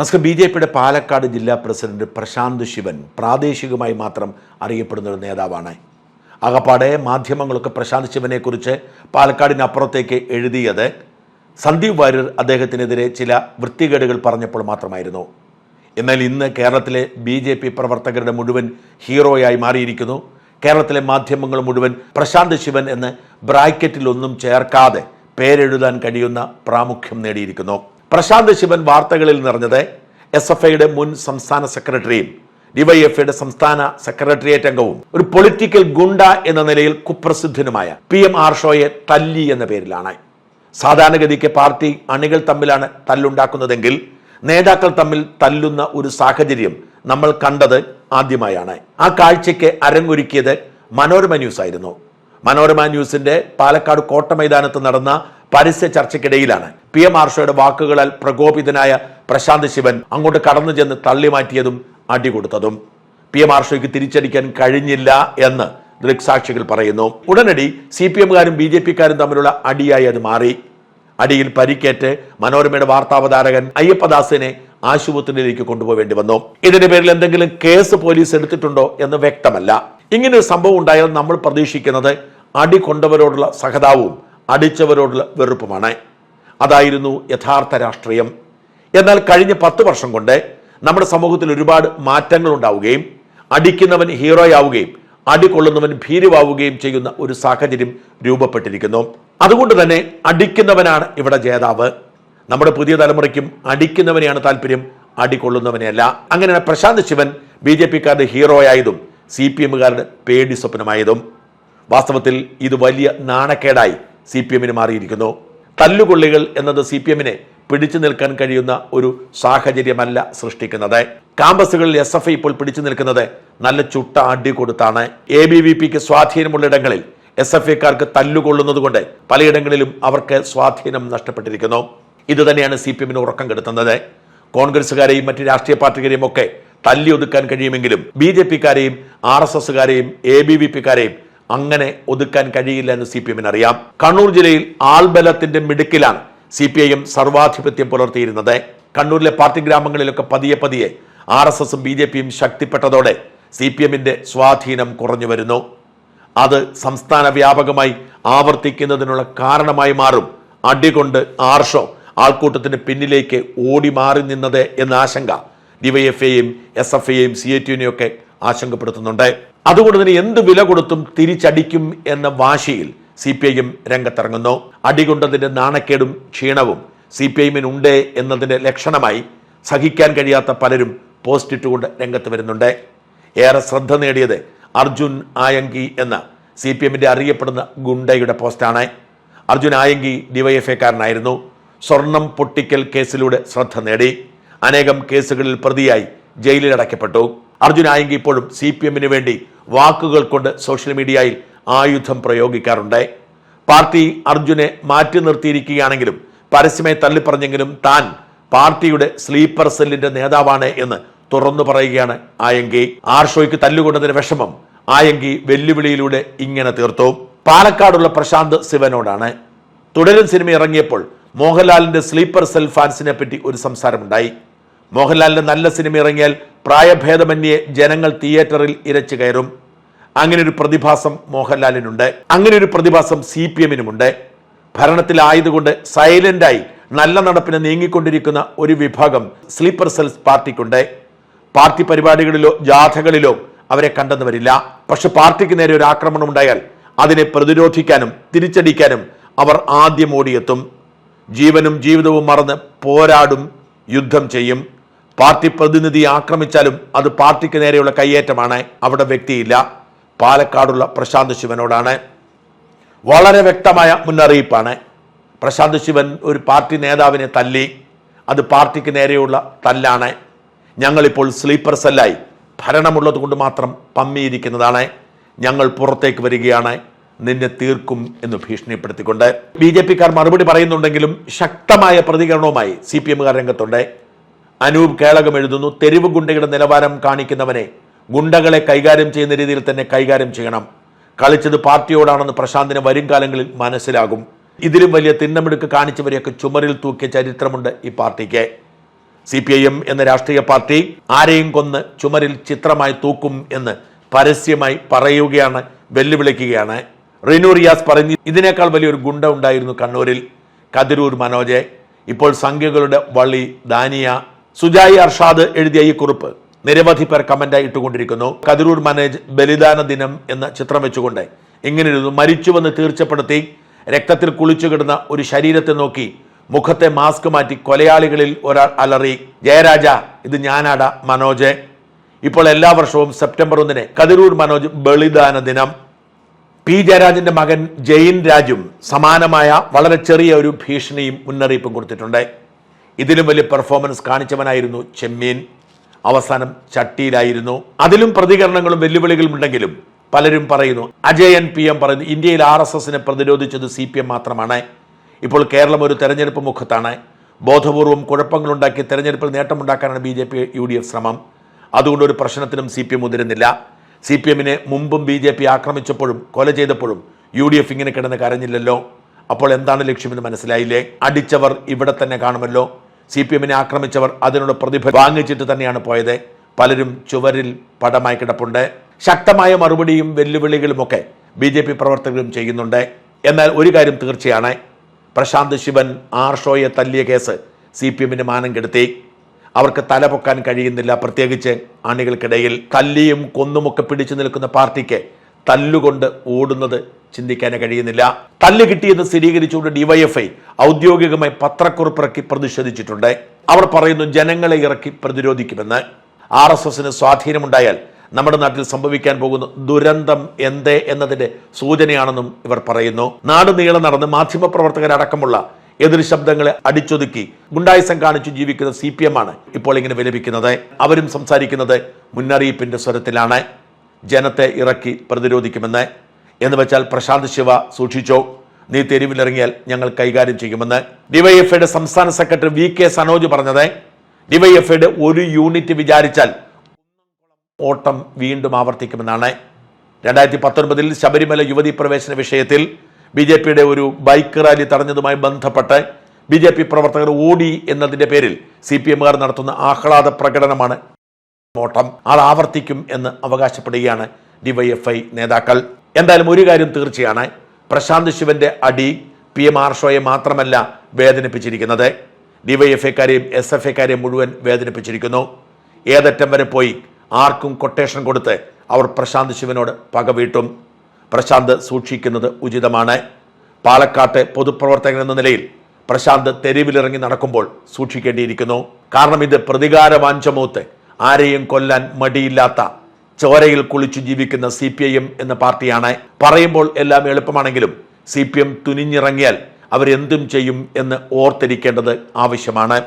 നമസ്കാരം B J പിയുടെ പാലക്കാട് ജില്ലാ പ്രസിഡന്റ് പ്രശാന്ത് ശിവൻ പ്രാദേശികമായി മാത്രം അറിയപ്പെടുന്ന ഒരു നേതാവാണ്. അകപ്പാടെ മാധ്യമങ്ങളൊക്കെ പ്രശാന്ത് ശിവനെക്കുറിച്ച് പാലക്കാടിനപ്പുറത്തേക്ക് എഴുതിയത് സന്ദീപ് വാര്യർ അദ്ദേഹത്തിനെതിരെ ചില വൃത്തികേടുകൾ പറഞ്ഞപ്പോൾ മാത്രമായിരുന്നു. എന്നാൽ ഇന്ന് കേരളത്തിലെ ബി ജെ പി പ്രവർത്തകരുടെ മുഴുവൻ ഹീറോയായി മാറിയിരിക്കുന്നു. കേരളത്തിലെ മാധ്യമങ്ങൾ മുഴുവൻ പ്രശാന്ത് ശിവൻ എന്ന് ബ്രാക്കറ്റിലൊന്നും ചേർക്കാതെ പേരെഴുതാൻ കഴിയുന്ന പ്രാമുഖ്യം നേടിയിരിക്കുന്നു. പ്രശാന്ത് ശിവൻ വാർത്തകളിൽ നിറഞ്ഞത് എസ് എഫ് ഐയുടെ മുൻ സംസ്ഥാന സെക്രട്ടറിയും ഡിവൈഎഫ്ഐയുടെ സംസ്ഥാന സെക്രട്ടേറിയറ്റ് അംഗവും ഒരു പൊളിറ്റിക്കൽ ഗുണ്ട എന്ന നിലയിൽ കുപ്രസിദ്ധനുമായ പി എം ആർ ഷോയെ തല്ലി എന്ന പേരിലാണ്. സാധാരണഗതിക്ക് പാർട്ടി അണികൾ തമ്മിലാണ് തല്ലുണ്ടാക്കുന്നതെങ്കിൽ നേതാക്കൾ തമ്മിൽ തല്ലുന്ന ഒരു സാഹചര്യം നമ്മൾ കണ്ടത് ആദ്യമായാണ്. ആ കാഴ്ചയ്ക്ക് അരങ്ങൊരുക്കിയത് മനോരമ ന്യൂസ് ആയിരുന്നു മനോരമ ന്യൂസിന്റെ പാലക്കാട് കോട്ട മൈതാനത്ത് നടന്ന പരസ്യ ചർച്ചയ്ക്കിടയിലാണ് പി എം ആർഷോയുടെ വാക്കുകളാൽ പ്രകോപിതനായ പ്രശാന്ത് ശിവൻ അങ്ങോട്ട് കടന്നു ചെന്ന് തള്ളിമാറ്റിയതും അടികൊടുത്തതും. പി എം ആർഷോയ്ക്ക് തിരിച്ചടിക്കാൻ കഴിഞ്ഞില്ല എന്ന് ദൃക്സാക്ഷികൾ പറയുന്നു. ഉടനടി സി പി എമ്മുകാരും ബി ജെ പിക്കാരും തമ്മിലുള്ള അടിയായി അത് മാറി. അടിയിൽ പരിക്കേറ്റ് മനോരമയുടെ വാർത്താവതാരകൻ അയ്യപ്പദാസിനെ ആശുപത്രിയിലേക്ക് കൊണ്ടുപോകേണ്ടി വന്നു. ഇതിന്റെ പേരിൽ എന്തെങ്കിലും കേസ് പോലീസ് എടുത്തിട്ടുണ്ടോ എന്ന് വ്യക്തമല്ല. ഇങ്ങനെ ഒരു സംഭവം ഉണ്ടായാൽ നമ്മൾ പ്രതീക്ഷിക്കുന്നത് അടി കൊണ്ടവരോടുള്ള സഹതാവും അടിച്ചവരോടുള്ള വെറുപ്പുമാണ്. അതായിരുന്നു യഥാർത്ഥ രാഷ്ട്രീയം. എന്നാൽ കഴിഞ്ഞ പത്ത് വർഷം കൊണ്ട് നമ്മുടെ സമൂഹത്തിൽ ഒരുപാട് മാറ്റങ്ങൾ ഉണ്ടാവുകയും അടിക്കുന്നവൻ ഹീറോയാവുകയും അടികൊള്ളുന്നവൻ ഭീരുവാവുകയും ചെയ്യുന്ന ഒരു സാഹചര്യം രൂപപ്പെട്ടിരിക്കുന്നു. അതുകൊണ്ട് തന്നെ അടിക്കുന്നവനാണ് ഇവിടെ ജേതാവ്. നമ്മുടെ പുതിയ തലമുറയ്ക്കും അടിക്കുന്നവനെയാണ് താല്പര്യം. അടികൊള്ളുന്നവനെയല്ല അങ്ങനെയാണ് പ്രശാന്ത് ശിവൻ ബി ജെ പിക്കാരുടെ ഹീറോയായതും സി പി എമ്മുകാരുടെ പേടി സ്വപ്നമായതും. വാസ്തവത്തിൽ ഇത് വലിയ നാണക്കേടായി സി പി എമ്മിന് മാറിയിരിക്കുന്നു. തല്ലുകൊള്ളികൾ എന്നത് സി പി എമ്മിനെ പിടിച്ചു നിൽക്കാൻ കഴിയുന്ന ഒരു സാഹചര്യമല്ല സൃഷ്ടിക്കുന്നത്. ക്യാമ്പസുകളിൽ എസ് എഫ് ഐ ഇപ്പോൾ പിടിച്ചു നിൽക്കുന്നത് നല്ല ചുട്ട അടി കൊടുത്താണ്. എ ബി വി പിക്ക് സ്വാധീനമുള്ള ഇടങ്ങളിൽ എസ് എഫ് ഐക്കാർക്ക് തല്ലുകൊള്ളുന്നത് കൊണ്ട് പലയിടങ്ങളിലും അവർക്ക് സ്വാധീനം നഷ്ടപ്പെട്ടിരിക്കുന്നു. ഇത് തന്നെയാണ് സി പി എമ്മിന് ഉറക്കം കെടുത്തുന്നത്. കോൺഗ്രസുകാരെയും മറ്റ് രാഷ്ട്രീയ പാർട്ടിക്കാരെയും ഒക്കെ തല്ലി ഒതുക്കാൻ കഴിയുമെങ്കിലും ബി ജെ പിക്കാരെയും ആർ എസ് എസുകാരെയും എ ബി വി പിക്കാരെയും അങ്ങനെ ഒതുക്കാൻ കഴിയില്ല എന്ന് സി പി എമ്മിന് അറിയാം കണ്ണൂർ ജില്ലയിൽ ആൾബലത്തിന്റെ മിടുക്കിലാണ് സി പി ഐ എം സർവാധിപത്യം പുലർത്തിയിരുന്നത്. കണ്ണൂരിലെ പാർട്ടി ഗ്രാമങ്ങളിലൊക്കെ പതിയെ പതിയെ ആർ എസ് എസും ബി ജെ പിയും ശക്തിപ്പെട്ടതോടെ സി പി എമ്മിന്റെ സ്വാധീനം കുറഞ്ഞു വരുന്നു. അത് സംസ്ഥാന വ്യാപകമായി ആവർത്തിക്കുന്നതിനുള്ള കാരണമായി മാറും. അടികൊണ്ട് ആർഷോ ആൾക്കൂട്ടത്തിന് പിന്നിലേക്ക് ഓടി മാറി നിന്നത് എന്ന ആശങ്ക ഡിവൈഎഫ്ഐയും എസ് എഫ് ഐയും സി എ ടിയുനെയൊക്കെ ആശങ്കപ്പെടുത്തുന്നുണ്ട്. അതുകൊണ്ട് തന്നെ എന്ത് വില കൊടുത്തും തിരിച്ചടിക്കും എന്ന വാശിയിൽ സി പി ഐ എം രംഗത്തിറങ്ങുന്നു അടികൊണ്ടതിന്റെ നാണക്കേടും ക്ഷീണവും സി പി ഐ ഉണ്ട് എന്നതിന്റെ ലക്ഷണമായി സഹിക്കാൻ കഴിയാത്ത പലരും പോസ്റ്റ് ഇട്ടുകൊണ്ട് രംഗത്ത് വരുന്നുണ്ട്. ഏറെ ശ്രദ്ധ നേടിയത് അർജുൻ ആയങ്കി എന്ന സി പി എമ്മിന്റെ അറിയപ്പെടുന്ന ഗുണ്ടയുടെ പോസ്റ്റാണ്. അർജുൻ ആയങ്കി ഡിവൈഎഫ്ഐക്കാരനായിരുന്നു. സ്വർണം പൊട്ടിക്കൽ കേസിലൂടെ ശ്രദ്ധ നേടി. അനേകം കേസുകളിൽ പ്രതിയായി ജയിലിൽ അടയ്ക്കപ്പെട്ടു അർജുൻ ആയങ്കി ഇപ്പോഴും സി പി എമ്മിന് വേണ്ടി വാക്കുകൾ കൊണ്ട് സോഷ്യൽ മീഡിയയിൽ ആയുധം പ്രയോഗിക്കാറുണ്ട്. പാർട്ടി അർജുനെ മാറ്റി നിർത്തിയിരിക്കുകയാണെങ്കിലും പരസ്യമായി തള്ളിപ്പറഞ്ഞെങ്കിലും താൻ പാർട്ടിയുടെ സ്ലീപ്പർ സെല്ലിന്റെ നേതാവാണ് എന്ന് തുറന്നു പറയുകയാണ് ആയങ്കി. ആർഷോയ്ക്ക് തല്ലുകൊണ്ടതിന് വിഷമം ആയങ്കി വെല്ലുവിളിയിലൂടെ ഇങ്ങനെ തീർത്തു. പാലക്കാടുള്ള പ്രശാന്ത് ശിവനോടാണ്. തുടരും സിനിമ ഇറങ്ങിയപ്പോൾ മോഹൻലാലിന്റെ സ്ലീപ്പർ സെൽ ഫാൻസിനെ പറ്റി ഒരു സംസാരമുണ്ടായി. മോഹൻലാലിന്റെ നല്ല സിനിമ ഇറങ്ങിയാൽ പ്രായഭേദമന്യേ ജനങ്ങൾ തിയേറ്ററിൽ ഇരച്ചു കയറും. അങ്ങനെ ഒരു പ്രതിഭാസം മോഹൻലാലിനുണ്ട്. അങ്ങനെ ഒരു പ്രതിഭാസം സി പി എമ്മിനുമുണ്ട്. ഭരണത്തിലായതുകൊണ്ട് സൈലന്റായി നല്ല നടപ്പിന് നീങ്ങിക്കൊണ്ടിരിക്കുന്ന ഒരു വിഭാഗം സ്ലീപ്പർ സെൽസ് പാർട്ടിക്കുണ്ട്. പാർട്ടി പരിപാടികളിലോ ജാഥകളിലോ അവരെ കണ്ടെന്ന് വരില്ല. പക്ഷെ പാർട്ടിക്ക് നേരെ ഒരു ആക്രമണം ഉണ്ടായാൽ അതിനെ പ്രതിരോധിക്കാനും തിരിച്ചടിക്കാനും അവർ ആദ്യം ഓടിയെത്തും. ജീവനും ജീവിതവും മറന്ന് പോരാടും യുദ്ധം ചെയ്യും. പാർട്ടി പ്രതിനിധി ആക്രമിച്ചാലും അത് പാർട്ടിക്ക് നേരെയുള്ള കയ്യേറ്റമാണ്. അവിടെ വ്യക്തിയില്ല. പാലക്കാടുള്ള പ്രശാന്ത് ശിവനോടാണ്. വളരെ വ്യക്തമായ മുന്നറിയിപ്പാണ്. പ്രശാന്ത് ശിവൻ ഒരു പാർട്ടി നേതാവിനെ തല്ലി അത് പാർട്ടിക്ക് നേരെയുള്ള തല്ലാണ്. ഞങ്ങളിപ്പോൾ സ്ലീപ്പർ സെല്ലായി. ഭരണമുള്ളത് കൊണ്ട് മാത്രം പമ്മിയിരിക്കുന്നതാണ്. ഞങ്ങൾ പുറത്തേക്ക് വരികയാണ്. നിന്നെ തീർക്കും എന്ന് ഭീഷണിപ്പെടുത്തിക്കൊണ്ട്. ബി ജെ പിക്കാർ മറുപടി പറയുന്നുണ്ടെങ്കിലും ശക്തമായ പ്രതികരണവുമായി സി പി എമ്മുകാർ രംഗത്തുണ്ട്. അനൂപ് കേളകം എഴുതുന്നു തെരുവ് ഗുണ്ടയുടെ നിലവാരം കാണിക്കുന്നവനെ. ഗുണ്ടകളെ കൈകാര്യം ചെയ്യുന്ന രീതിയിൽ തന്നെ കൈകാര്യം ചെയ്യണം. കളിച്ചത് പാർട്ടിയോടാണെന്ന് പ്രശാന്തിന് വരും കാലങ്ങളിൽ മനസ്സിലാകും. ഇതിലും വലിയ തിന്നമിടുക്ക് കാണിച്ചവരെയൊക്കെ ചുമരിൽ തൂക്കിയ ചരിത്രമുണ്ട് ഈ പാർട്ടിക്ക്. സി പി ഐ എം എന്ന രാഷ്ട്രീയ പാർട്ടി ആരെയും കൊന്ന് ചുമരിൽ ചിത്രമായി തൂക്കും എന്ന് പരസ്യമായി പറയുകയാണ് വെല്ലുവിളിക്കുകയാണ്. റിനു റിയാസ് പറഞ്ഞു ഇതിനേക്കാൾ വലിയൊരു ഗുണ്ട ഉണ്ടായിരുന്നു കണ്ണൂരിൽ. കതിരൂർ മനോജ്. ഇപ്പോൾ സംഖ്യകളുടെ വള്ളി ദാനിയ സുജായി അർഷാദ് എഴുതിയ ഈ കുറിപ്പ് നിരവധി പേർ കമന്റായി ഇട്ടുകൊണ്ടിരിക്കുന്നു. കതിരൂർ മനേജ് ബലിദാന ദിനം എന്ന ചിത്രം വെച്ചുകൊണ്ട് ഇങ്ങനെ എഴുതുന്നു മരിച്ചുവെന്ന് തീർച്ചപ്പെടുത്തി രക്തത്തിൽ കുളിച്ചു കിടന്ന ഒരു ശരീരത്തെ നോക്കി മുഖത്തെ മാസ്ക് മാറ്റി കൊലയാളികളിൽ ഒരാൾ അലറി ജയരാജ ഇത് ഞാനാട മനോജ്. ഇപ്പോൾ എല്ലാ വർഷവും സെപ്റ്റംബർ ഒന്നിന് കതിരൂർ മനോജ് ബലിദാന ദിനം. പി. ജയരാജന്റെ മകൻ ജയിൻ രാജും സമാനമായ വളരെ ചെറിയ ഒരു ഭീഷണിയും മുന്നറിയിപ്പും കൊടുത്തിട്ടുണ്ട്. ഇതിലും വലിയ പെർഫോമൻസ് കാണിച്ചവനായിരുന്നു ചെമ്മീൻ. അവസാനം ചട്ടിയിലായിരുന്നു. അതിലും പ്രതികരണങ്ങളും വെല്ലുവിളികളും ഉണ്ടെങ്കിലും പലരും പറയുന്നു അജയൻ പി എം പറയുന്നു ഇന്ത്യയിൽ ആർ എസ് എസിനെ പ്രതിരോധിച്ചത് സി പി എം മാത്രമാണ്. ഇപ്പോൾ കേരളം ഒരു തെരഞ്ഞെടുപ്പ് മുഖത്താണ്. ബോധപൂർവം കുഴപ്പങ്ങളുണ്ടാക്കി തെരഞ്ഞെടുപ്പിൽ നേട്ടമുണ്ടാക്കാനാണ് B J P U D F ശ്രമം. അതുകൊണ്ട് ഒരു പ്രശ്നത്തിനും സി പി എം മുതിരുന്നില്ല. സി പി എമ്മിനെ മുമ്പും ബി ജെ പി ആക്രമിച്ചപ്പോഴും കൊല ചെയ്തപ്പോഴും യു ഡി എഫ് ഇങ്ങനെ കിടന്ന് കരഞ്ഞില്ലല്ലോ. അപ്പോൾ എന്താണ് ലക്ഷ്യമെന്ന് മനസ്സിലായില്ലേ? അടിച്ചവർ ഇവിടെ തന്നെ കാണുമല്ലോ. സി പി എമ്മിനെ ആക്രമിച്ചവർ അതിനുള്ള പ്രതിഫലം വാങ്ങിച്ചിട്ട് തന്നെയാണ് പോയത്. പലരും ചുവരിൽ പടമായി കിടപ്പുണ്ട്. ശക്തമായ മറുപടിയും വെല്ലുവിളികളുമൊക്കെ ബി ജെ പി പ്രവർത്തകരും ചെയ്യുന്നുണ്ട്. എന്നാൽ ഒരു കാര്യം തീർച്ചയാണ്. പ്രശാന്ത് ശിവൻ ആർഷോയെ തല്ലിയ കേസ് സി പി എമ്മിന് മാനം കെടുത്തി. അവർക്ക് തല പൊക്കാൻ കഴിയുന്നില്ല. പ്രത്യേകിച്ച് അണികൾക്കിടയിൽ തല്ലിയും കൊന്നുമൊക്കെ പിടിച്ചു നിൽക്കുന്ന പാർട്ടിക്ക് തല്ലുകൊണ്ട് ഓടുന്നത് ചിന്തിക്കാനേ കഴിയുന്നില്ല. തല്ല് കിട്ടിയെന്ന് സ്ഥിരീകരിച്ചുകൊണ്ട് ഡിവൈഎഫ്ഐ ഔദ്യോഗികമായി പത്രക്കുറിപ്പിറക്കി പ്രതിഷേധിച്ചിട്ടുണ്ട്. അവർ പറയുന്നു ജനങ്ങളെ ഇറക്കി പ്രതിരോധിക്കുമെന്ന്. ആർ എസ് എസിന് സ്വാധീനമുണ്ടായാൽ നമ്മുടെ നാട്ടിൽ സംഭവിക്കാൻ പോകുന്ന ദുരന്തം എന്തേ എന്നതിന്റെ സൂചനയാണെന്നും ഇവർ പറയുന്നു. നാട് നീളം നടന്ന് മാധ്യമപ്രവർത്തകരടക്കമുള്ള എതിർ ശബ്ദങ്ങളെ അടിച്ചൊതുക്കി ഗുണ്ടായുസം കാണിച്ചു ജീവിക്കുന്ന സി പി എം ആണ് ഇപ്പോൾ ഇങ്ങനെ വിലപിക്കുന്നത്. അവരും സംസാരിക്കുന്നത് മുന്നറിയിപ്പിന്റെ സ്വരത്തിലാണ്. ജനത്തെ ഇറക്കി പ്രതിരോധിക്കുമെന്ന്. എന്ന് വെച്ചാൽ പ്രശാന്ത് ശിവ സൂക്ഷിച്ചോ? നീ തെരുവിലിറങ്ങിയാൽ ഞങ്ങൾ കൈകാര്യം ചെയ്യുമെന്ന്. ഡിവൈഎഫ്ഐയുടെ സംസ്ഥാന സെക്രട്ടറി വി കെ സനോജ് പറഞ്ഞത് ഡിവൈഎഫ്ഐയുടെ ഒരു യൂണിറ്റ് വിചാരിച്ചാൽ ഓട്ടം വീണ്ടും ആവർത്തിക്കുമെന്നാണ്. രണ്ടായിരത്തി പത്തൊൻപതിൽ ശബരിമല യുവതി പ്രവേശന വിഷയത്തിൽ ബി ജെ പിയുടെ ഒരു ബൈക്ക് റാലി തടഞ്ഞതുമായി ബന്ധപ്പെട്ട് ബി ജെ പി പ്രവർത്തകർ ഓടി എന്നതിന്റെ പേരിൽ സി പി എമ്മുകാർ നടത്തുന്ന ആഹ്ലാദ പ്രകടനമാണ് ഓട്ടം. അത് ആവർത്തിക്കും എന്ന് അവകാശപ്പെടുകയാണ് ഡിവൈഎഫ്ഐ നേതാക്കൾ. എന്തായാലും ഒരു കാര്യം തീർച്ചയാണ്. പ്രശാന്ത് ശിവന്റെ അടി പി എം ആർഷോയെ മാത്രമല്ല വേദനിപ്പിച്ചിരിക്കുന്നത്. ഡിവൈഎഫ്ഐക്കാരെയും എസ് എഫ് ഐക്കാരെയും മുഴുവൻ വേദനിപ്പിച്ചിരിക്കുന്നു. ഏതറ്റം വരെ പോയി ആർക്കും കൊട്ടേഷൻ കൊടുത്ത് അവർ പ്രശാന്ത് ശിവനോട് പകവീട്ടും. പ്രശാന്ത് സൂക്ഷിക്കുന്നത് ഉചിതമാണ്. പാലക്കാട്ടെ പൊതുപ്രവർത്തകൻ എന്ന നിലയിൽ പ്രശാന്ത് തെരുവിലിറങ്ങി നടക്കുമ്പോൾ സൂക്ഷിക്കേണ്ടിയിരിക്കുന്നു. കാരണം ഇത് പ്രതികാരവാഞ്ചമൂത്ത്. ആരെയും കൊല്ലാൻ മടിയില്ലാത്ത ചോരയിൽ കുളിച്ചു ജീവിക്കുന്ന സി പി ഐ എം എന്ന പാർട്ടിയാണ്. പറയുമ്പോൾ എല്ലാം എളുപ്പമാണെങ്കിലും സി പി എം തുനിഞ്ഞിറങ്ങിയാൽ അവരെന്തും ചെയ്യും എന്ന് ഓർത്തിരിക്കേണ്ടത് ആവശ്യമാണ്.